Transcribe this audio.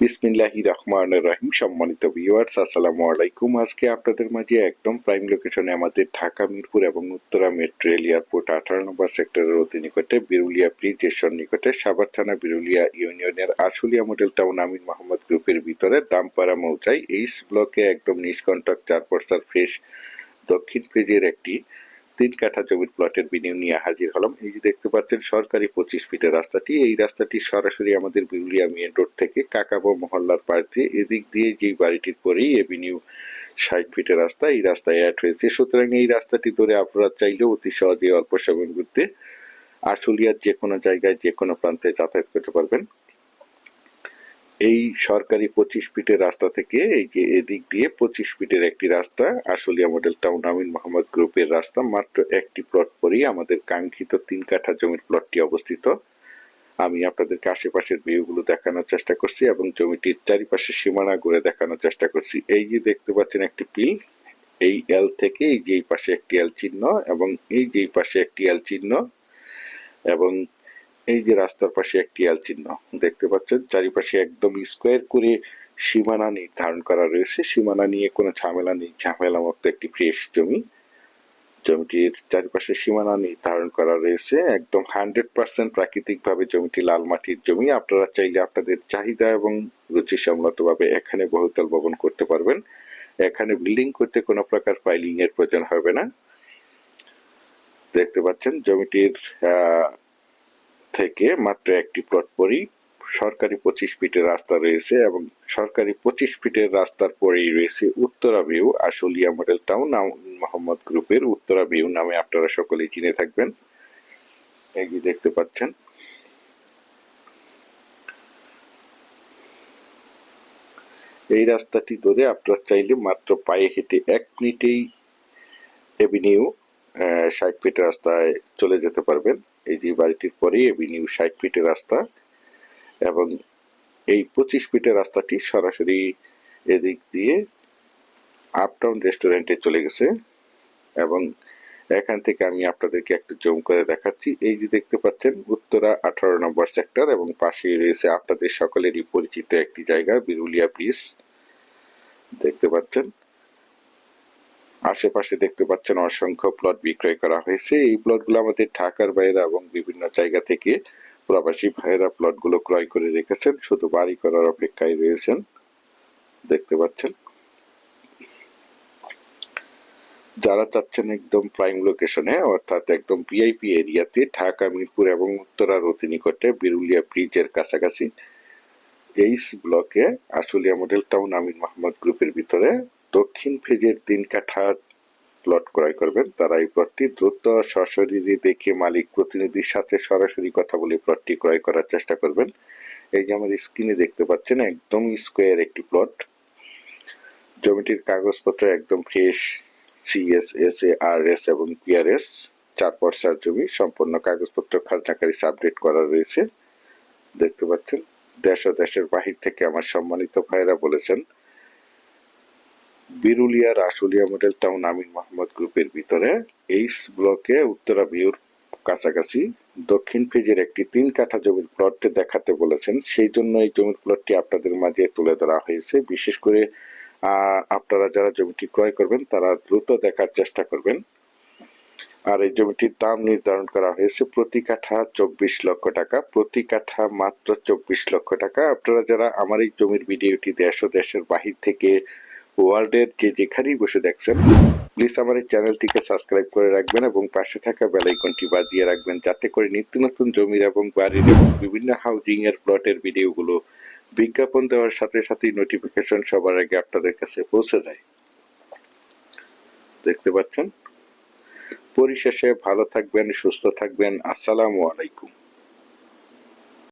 বিসমিল্লাহি রহমান রহিম। সম্মানিত ভিউয়ার্স আসসালামু আলাইকুম। আজকে আপনাদের মাঝে একদম প্রাইম লোকেশনে আমাদের ঢাকা, মিরপুর এবং উত্তরা মেট্রো রেল এয়ারপোর্ট আঠারো নম্বর সেক্টরের অতি নিকটে বিরুলিয়া ব্রিজের সন্নিকটে সাভার থানা বিরুলিয়া ইউনিয়নের আশুলিয়া মডেল টাউন আমিন মোহাম্মদ গ্রুপের ভিতরে দামপাড়া মৌজায় এইচ ব্লকে একদম নিষ্কণ্টক চার পর্সার ফ্রেশ দক্ষিণ পেজের একটি তিন কাঠা জমির প্লটের বিনিয়োগ নিয়ে হাজির হলাম। এই যে দেখতে পাচ্ছেন, সরকারি পঁচিশ ফিটের রাস্তাটি। এই রাস্তাটি সরাসরি আমাদের বিরুলিয়া মেন রোড থেকে কাকাবো মহল্লার পাশ দিয়ে এদিক দিয়ে যেই বাড়িটির পরেই এভিনিউ ষাট ফিটের রাস্তা, এই রাস্তায় অ্যাড হয়েছে। সুতরাং এই রাস্তাটি ধরে আপনারা চাইলেও অতি সহজে অল্প সময়ের মধ্যে আশুলিয়ার যে কোনো জায়গায় যে কোনো প্রান্তে যাতায়াত করতে পারবেন। এই সরকারি পঁচিশ ফিটের রাস্তা থেকে এই যে এদিক দিয়ে পঁচিশ ফিটের একটি রাস্তা, আশুলিয়া মডেল টাউন আমিন মোহাম্মদ গ্রুপের রাস্তা, মাত্র একটি প্লট পরেই আমাদের কাঙ্ক্ষিত তিন কাঠা জমির প্লটটি অবস্থিত। আমি আপনাদেরকে আশেপাশের ভিউগুলো দেখানোর চেষ্টা করছি এবং জমিটির চারিপাশে সীমানা ঘুরে দেখানোর চেষ্টা করছি। এই যে দেখতে পাচ্ছেন একটি পিল, এই এল থেকে এই যে পাশে একটি এল চিহ্ন এবং এই যে পাশে একটি এল চিহ্ন এবং এই যে রাস্তার পাশে একটি এল চিহ্ন, দেখতে পাচ্ছেন? চারিপাশে একদম স্কোয়ার করে সীমানা নির্ধারণ করা রয়েছে। সীমানা নিয়ে কোনো ঝামেলা নেই। ঝামেলা মুক্ত একটি ফ্রেশ জমি। জমিটির চারিপাশে সীমানা নির্ধারণ করা রয়েছে। একদম হান্ড্রেড পার্সেন্ট প্রাকৃতিক ভাবে জমিটি লাল মাটির জমি। আপনারা চাইলে আপনাদের চাহিদা এবং রুচি ভাবে এখানে বহুতল ভবন করতে পারবেন। এখানে বিল্ডিং করতে কোনো প্রকার ফাইলিং এর প্রয়োজন হবে না। দেখতে পাচ্ছেন? জমিটির থেকে মাত্র একটি প্লট পরেই সরকারি পঁচিশ ফিটের রাস্তা রয়েছে এবং সরকারি পঁচিশ ফিটের রাস্তার পরেই রয়েছে Uttara view Ashulia model town Mohammad গ্রুপের উত্তরা ভিউ নামে আপনারা সকলেই চিনে থাকবেন। এগিয়ে দেখতে পাচ্ছেন। এই রাস্তাটি ধরে আপনারা চাইলে মাত্র পায়ে হেঁটে এক মিনিটেই এভিনিউ ষাট ফিট রাস্তায় চলে যেতে পারবেন। এই যে বাড়িটির পরেই এভিনিউ ষাট ফিটের রাস্তা এবং এই পঁচিশ ফিটের রাস্তাটি সরাসরি এদিক দিয়ে আপটাউন রেস্টুরেন্টে চলে গেছে এবং এখান থেকে আমি আপনাদেরকে একটু জম করে দেখাচ্ছি। এই যে দেখতে পাচ্ছেন, উত্তরা আঠারো নম্বর সেক্টর এবং পাশেই রয়েছে আপনাদের সকলেরই পরিচিত একটি জায়গা, বিরুলিয়া ব্রিজ দেখতে পাচ্ছেন আশেপাশে দেখতে পাচ্ছেন অসংখ্য প্লট বিক্রয় করা হয়েছে। এই প্লটগুলো আমাদের ঢাকার বাইরে এবং বিভিন্ন জায়গা থেকে প্রবাসী ভাইয়েরা প্লটগুলো ক্রয় করে রেখেছেন। শুধু বাড়ি করার অপেক্ষায় রয়েছেন। দেখতে পাচ্ছেন? যারা চাচ্ছেন একদম প্রাইম লোকেশনে অর্থাৎ একদম ভিআইপি এরিয়াতে ঢাকা, মিরপুর এবং উত্তরার অতি নিকটে বিরুলিয়া ব্রিজের কাছাকাছি এইস ব্লকে আশুলিয়া মডেল টাউন আমিন মোহাম্মদ গ্রুপের ভিতরে দক্ষিণ ফেজের তিন কাঠা প্লট ক্রয় করবেন। তারা এই প্লটটি দ্রুত সশরীরে দেখে মালিক প্রতিনিধির সাথে সরাসরি কথা বলে প্লটটি ক্রয় করার চেষ্টা করবেন। এই যে আমার স্ক্রিনে দেখতে পাচ্ছেন, একদম স্কোয়ার একটি প্লট জমিটির কাগজপত্র একদম fresh CS S A R S এবং পিআরএস চার পর্সার জমি, সম্পূর্ণ কাগজপত্র, খাজনাকারী আপডেট করা রয়েছে। দেখতে পাচ্ছেন, দেশ ও দেশের বাহির থেকে আমার সম্মানিত ভাইরা বলেছেন বিরুলিয়ার আশুলিয়া মডেল টাউন আমিন মোহাম্মদ গ্রুপের ভিতরে এইস ব্লকে উত্তরা ভিউর কাছাকাছি দক্ষিণ ফেজের একটি তিন কাঠা জমির প্লটটি দেখাতে বলেছেন। সেই জন্য এই জমির প্লটটি আপনাদের মাঝে তুলে ধরা হয়েছে। বিশেষ করে আপনারা যারা জমিটি ক্রয় করবেন, তারা দ্রুত দেখার চেষ্টা করবেন। আর এই জমিটির দাম নির্ধারণ করা হয়েছে প্রতি কাঠা চব্বিশ লক্ষ টাকা। প্রতি কাঠা মাত্র চব্বিশ লক্ষ টাকা। আপনারা যারা আমার এই জমির ভিডিওটি দেশ ও দেশের বাহির থেকে ওয়ার্ল্ডের যে যেখানেই বসে দেখছেন প্লিজ আমার এই চ্যানেলটিকে সাবস্ক্রাইব করে রাখবেন এবং পাশে থাকা বেলাইকনটি বাজিয়ে রাখবেন যাতে করে নিত্য নতুন জমির এবং বাড়ির এবং বিভিন্ন হাউজিং এর প্লটের ভিডিওগুলো বিজ্ঞাপন দেওয়ার সাথে সাথেই নোটিফিকেশন সবার আগে আপনাদের কাছে পৌঁছে যায়। দেখতে পাচ্ছেন? পরিশেষে ভালো থাকবেন, সুস্থ থাকবেন। আসসালামু আলাইকুম।